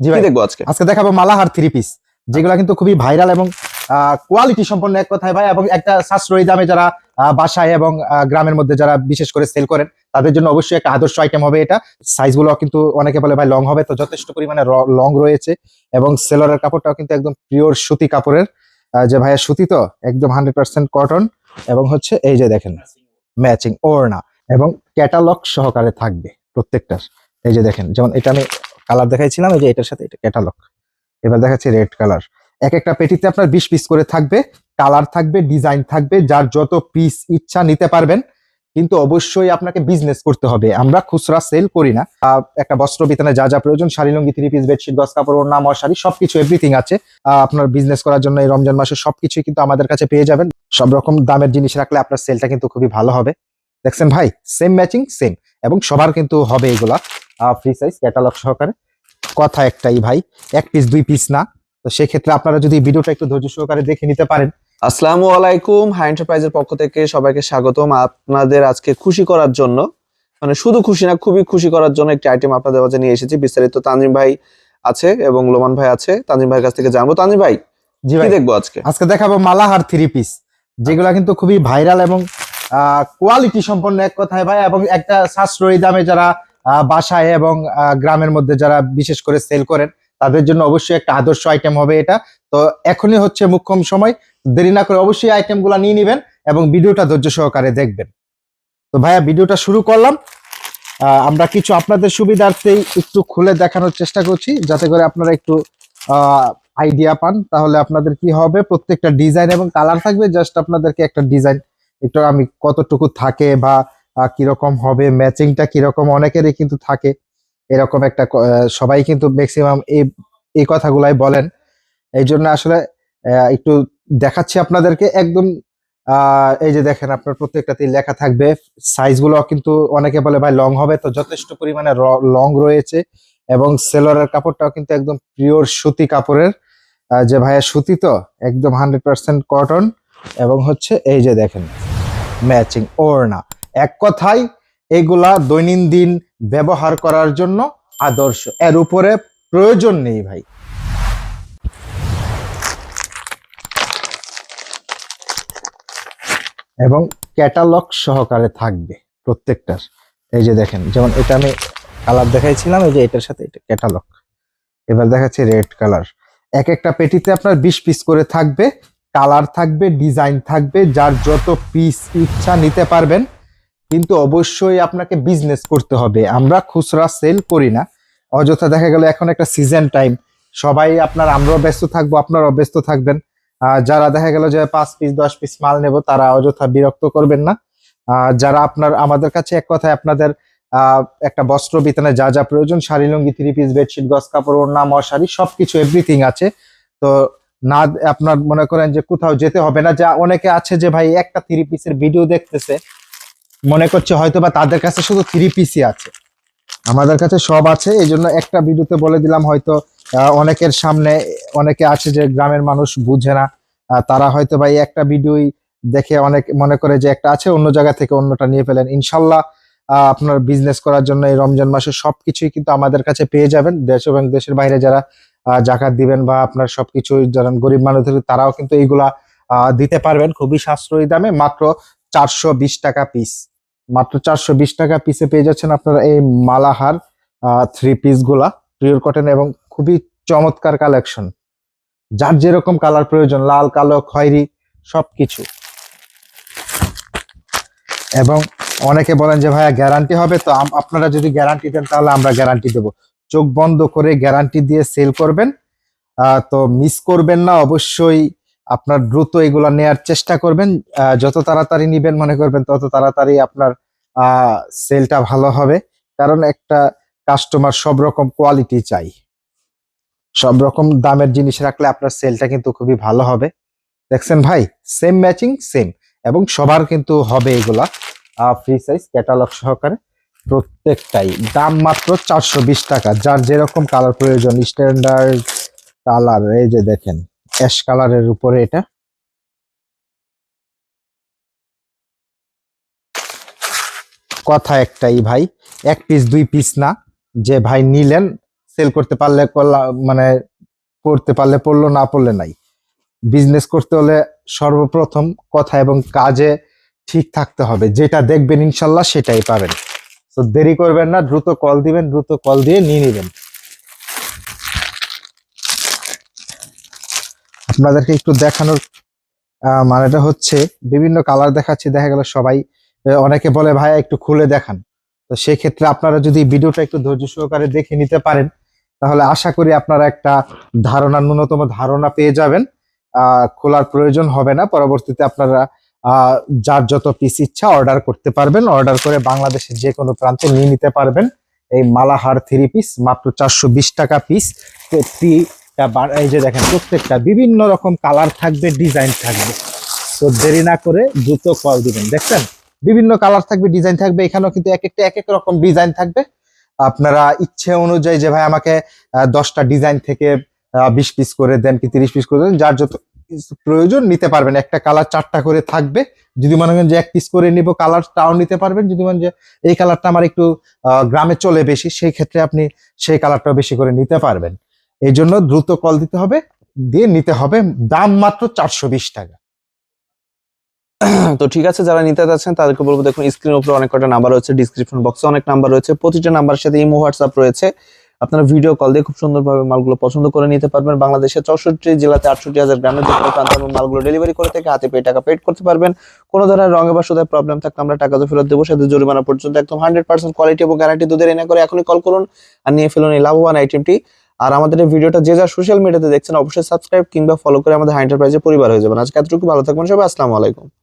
জি ভাই। দেখব আজকে? আজকে দেখাবো মালাহার থ্রি পিস যেগুলো কিন্তু খুবই ভাইরাল এবং কোয়ালিটি সম্পন্ন এক কথায় ভাই এবং একটা সাশ্রয়ী দামে যারা বাসায় এবং গ্রামের মধ্যে যারা বিশেষ করে সেল করেন তাদের জন্য অবশ্যই একটা আদর্শ আইটেম হবে এটা। সাইজগুলো কিন্তু অনেকে বলে ভাই লং হবে তো যথেষ্ট পরিমাণে লং রয়েছে। এবং সেলরের কাপড়টাও কিন্তু একদম পিওর সুতি কাপড়ের যে ভাইয়া সুতি তো একদম হান্ড্রেড পার্সেন্ট কটন এবং হচ্ছে এই যে দেখেন ম্যাচিং ওড়না। এবং ক্যাটালগ সহকারে থাকবে প্রত্যেকটার। এই যে দেখেন যেমন এটা আমি কালার দেখাইছিলাম, এই যে এটার সাথে এটা ক্যাটালগ এবার দেখাচ্ছি রেড কালার এক একটা পেটিতে আপনার বিশ পিস করে থাকবে কালার থাকবে ডিজাইন থাকবে, যার যত পিস ইচ্ছা নিতে পারবেন। কিন্তু অবশ্যই আপনাকে বিজনেস করতে হবে। আমরা খুচরা সেল করি না। একটা বস্ত্র বিতানে যা যা প্রয়োজন, sari, lungi three piece bedsheet গস কাপড়, ওড়না মশারি সবকিছু এভরিথিং আছে। আপনার বিজনেস করার জন্য এই রমজান মাসে সবকিছুই কিন্তু আমাদের কাছে পেয়ে যাবেন। সব রকম দামের জিনিস রাখলে আপনার সেলটা কিন্তু খুবই ভালো হবে। দেখছেন ভাই? সেম ম্যাচিং সেম এবং সবার কিন্তু হবে এগুলা। ফ্রি সাইজ ক্যাটালগ সহকারে। কথা একটাই ভাই এক পিস দুই পিস না। তো সেক্ষেত্রে আপনারা যদি ভিডিওটা একটু ধৈর্য সহকারে দেখে নিতে পারেন। আসসালামু আলাইকুম হাই এন্টারপ্রাইজের পক্ষ থেকে সবাইকে স্বাগতম আপনাদের আজকে খুশি করার জন্য। মানে শুধু খুশি না খুবই খুশি করার জন্য একটি আইটেম আপনাদের মাঝে নিয়ে এসেছি। বিস্তারিত তানজিম ভাই আছে এবং লোমান ভাই আছে। তানজিম ভাইয়ের কাছ থেকে জানব। তানজিম ভাই জি ভাই। দেখব আজকে? আজকে দেখাবো মালাহার থ্রি পিস যেগুলা কিন্তু খুবই ভাইরাল এবং কোয়ালিটি সম্পন্ন এক কথায় ভাই এবং একটা সাশ্রয়ী দামে যারা বাসায় এবং গ্রামের মধ্যে যারা বিশেষ করে সেল করেন, তাদের জন্য অবশ্যই একটা আদর্শ আইটেম হবে এটা। তো এখনই হচ্ছে মুখ্যম সময়। দেরি না করে অবশ্যই আইটেমগুলা নিয়ে নিবেন এবং ভিডিওটা ধৈর্য সহকারে দেখবেন। তো ভাইয়া, ভিডিওটা শুরু করলাম। আমরা কিছু আপনাদের সুবিধার্থেই একটু খুলে দেখানোর চেষ্টা করছি, যাতে করে আপনারা একটু আইডিয়া পান। তাহলে আপনাদের কি হবে? প্রত্যেকটা ডিজাইন এবং কালার থাকবে। জাস্ট আপনাদেরকে একটা ডিজাইন একটু আমি কতটুকু থাকে বা কীরকম হবে ম্যাচিংটা কীরকম, অনেকেরই কিন্তু থাকে এরকম একটা সবাই কিন্তু ম্যাক্সিমাম এই এই কথাগুলাই বলেন। এই জন্য আসলে একটু দেখাচ্ছি আপনাদেরকে। একদম এই যে দেখেন আপনার প্রত্যেকটাতেই লেখা থাকবে। সাইজগুলো কিন্তু অনেকে বলে, ভাই লং হবে। তো যথেষ্ট পরিমাণে লং রয়েছে এবং সেলরের কাপড়টাও কিন্তু একদম পিওর সুতি কাপড়ের। যে ভাইয়া সুতি তো, একদম হান্ড্রেড পার্সেন্ট কটন এবং হচ্ছে এই যে দেখেন ম্যাচিং ওড়না। এক কথায়, এগুলা দৈনন্দিন ব্যবহার করার জন্য আদর্শ। এর উপরে প্রয়োজন নেই ভাই। এবং ক্যাটালগ সহকারে থাকবে প্রত্যেকটার। এই যে দেখেন, যেমন এটা আমি কালার দেখাইছিলাম, এই যে এটার সাথে এটা ক্যাটালগ। এবার দেখাচ্ছি রেড কালার। এক একটা পেটিতে আপনার বিশ পিস করে থাকবে, কালার থাকবে, ডিজাইন থাকবে, যার যত পিস ইচ্ছা নিতে পারবেন কিন্তু অবশ্যই আপনাকে বিজনেস করতে হবে। আমরা খুচরা সেল করি না। অযথা দেখা গেল এখন একটা সিজন টাইম সবাই আপনার, আমরাও ব্যস্ত থাকব, আপনারাও ব্যস্ত থাকবেন। যারা দেখা গেল যে পাঁচ পিস দশ পিস মাল নেব, তারা অযথা বিরক্ত করবেন না। যারা আপনার, আমাদের কাছে এক কথায় আপনাদের একটা বস্ত্র বিতানে যা যা প্রয়োজন, sari, lungi three piece bedsheet গস কাপড়, ওড়না মশারি সবকিছু এভরিথিং আছে। তো না, আপনার মনে করেন যে কোথাও যেতে হবে না। যা অনেকে আছে যে ভাই একটা থ্রি পিসের ভিডিও দেখতেছে। মনে করছে হয়তো বা তাদের কাছে শুধু থ্রি পিসি আছে। আমাদের কাছে সব আছে এই জন্য একটা ভিডিওতে বলে দিলাম হয়তো অনেকের সামনে অনেকে আছে যে গ্রামের মানুষ বুঝে না তারা হয়তো ভাই একটা ভিডিওই দেখে অনেক মনে করে যে একটা আছে, অন্য জায়গা থেকে অন্যটা নিয়ে ফেলেন। ইনশাল্লাহ আপনার বিজনেস করার জন্য এই রমজান মাসে সবকিছুই কিন্তু আমাদের কাছে পেয়ে যাবেন। দেশ এবং দেশের বাইরে যারা জাকাত দিবেন বা আপনার সবকিছু যারা গরিব মানুষদের, তারাও কিন্তু এইগুলা দিতে পারবেন খুবই সাশ্রয়ী দামে। মাত্র চারশো বিশ টাকা পিস মাত্র চারশো বিশ টাকা পিসে পেয়ে যাচ্ছেন আপনারা এই মালাহার থ্রি পিসগুলা পিওর কটন এবং খুবই চমৎকার কালেকশন যার যেরকম কালার প্রয়োজন, লাল, কালো, খয়েরি, সবকিছু। এবং অনেকে বলেন যে, ভাইয়া গ্যারান্টি হবে? তো আপনারা যদি গ্যারান্টি দেন, তাহলে আমরা গ্যারান্টি দেব। চোখ বন্ধ করে গ্যারান্টি দিয়ে সেল করবেন। তো মিস করবেন না, অবশ্যই আপনার দ্রুত এগুলা নেয়ার চেষ্টা করবেন যত তাড়াতাড়ি নিবেন মনে করবেন, তত তাড়াতাড়ি আপনার সেলটা ভালো হবে। কারণ একটা কাস্টমার সব রকম কোয়ালিটি চাই। সব রকম দামের জিনিস রাখলে আপনার সেলটা কিন্তু খুবই ভালো হবে। দেখছেন ভাই? সেম ম্যাচিং সেম এবং সবার কিন্তু হবে এগুলা ফ্রি সাইজ ক্যাটালগ সহকারে প্রত্যেকটাই। দাম মাত্র চারশো বিশ টাকা। যার যেরকম কালার প্রয়োজন স্ট্যান্ডার্ড কালার এই যে দেখেন। অ্যাশ কালারের উপরে এটা। কথা একটাই ভাই, এক পিস দুই পিস না, যে ভাই নিলেন সেল করতে পারলে মানে করতে পারলে পড়ল, না পড়লে নাই। বিজনেস করতে হলে সর্বপ্রথম কথা এবং কাজে ঠিক থাকতে হবে, যেটা দেখবেন ইনশাল্লাহ সেটাই পাবেন। তো দেরি করবেন না, দ্রুত কল দিবেন, দ্রুত কল দিয়ে নিয়ে নেবেন। আপনাদেরকে একটু দেখানোর মানেটা হচ্ছে বিভিন্ন কালার দেখাচ্ছি, দেখা গেল সবাই অনেকে বলে, ভাইয়া, একটু খুলে দেখান। তো সেক্ষেত্রে আপনারা যদি ভিডিওটা একটু ধৈর্য সহকারে দেখে নিতে পারেন, তাহলে আশা করি আপনারা একটা ধারণা ন্যূনতম ধারণা পেয়ে যাবেন। খোলার প্রয়োজন হবে না। পরবর্তীতে আপনারা যার যত পিস ইচ্ছা অর্ডার করতে পারবেন। অর্ডার করে বাংলাদেশের যে কোনো প্রান্তে নিয়ে নিতে পারবেন। এই মালাহার থ্রি পিস মাত্র চারশো বিশ টাকা পিস এই যে দেখেন, প্রত্যেকটা বিভিন্ন রকম কালার থাকবে ডিজাইন থাকবে। তো দেরি না করে দ্রুত কল দিবেন। দেখছেন? বিভিন্ন কালার থাকবে ডিজাইন থাকবে। এখানেও কিন্তু এক একটা, এক এক রকম ডিজাইন থাকবে। আপনারা ইচ্ছে অনুযায়ী যে ভাই আমাকে দশটা ডিজাইন থেকে বিশ পিস করে দেন কি তিরিশ পিস করে দেন, যার যত প্রয়োজন নিতে পারবেন। একটা কালার চারটা করে থাকবে। যদি মনে করেন যে এক পিস করে নিব কালার তাও নিতে পারবেন। যদি মনে যে এই কালারটা আমার একটু গ্রামে চলে বেশি, সেই ক্ষেত্রে আপনি সেই কালারটা বেশি করে নিতে পারবেন। এই জন্য দ্রুত কল দিতে হবে, দিয়ে নিতে হবে দাম মাত্র চারশো বিশ টাকা। তো ঠিক আছে, যারা নিতে যাচ্ছেন তাদেরকে বলব, দেখুন স্ক্রিনের উপরে অনেক কটা নাম্বার রয়েছে ডিসক্রিপশন বক্সে অনেক নাম্বার রয়েছে, প্রতিটা নাম্বারের সাথে ইমো হোয়াটসঅ্যাপ রয়েছে। আপনারা ভিডিও কল দিয়ে খুব সুন্দরভাবে মালগুলো পছন্দ করে নিতে পারবেন। বাংলাদেশের চৌষট্টি জেলাতে আটষট্টি হাজার গ্রামের কোনো প্রান্তে মালগুলো ডেলিভারি করে থেকে হাতে পেয়ে টাকা পেড করতে পারবেন। কোনো ধরনের রঙে বা সুদের প্রবলেম থাকলে আমরা টাকা তো ফেরত দেবো, সাথে জরিমানা পর্যন্ত একদম হান্ড্রেড পার্সেন্ট কোয়ালিটি এবং গ্যারান্টি দুধের এনে করে এখনই কল করুন আর নিয়ে ফেলুন এই লাভবান আইটেমটি আর আমাদের এই ভিডিওটা যে যা সোশ্যাল মিডিয়াতে দেখছেন, অবশ্যই সাবস্ক্রাইব কিংবা ফলো করে আমাদের হাই এন্টারপ্রাইজের পরিবার হয়ে যাবেন। আজকে এতটুকু, ভালো থাকবেন সবাই। আসসালামু আলাইকুম।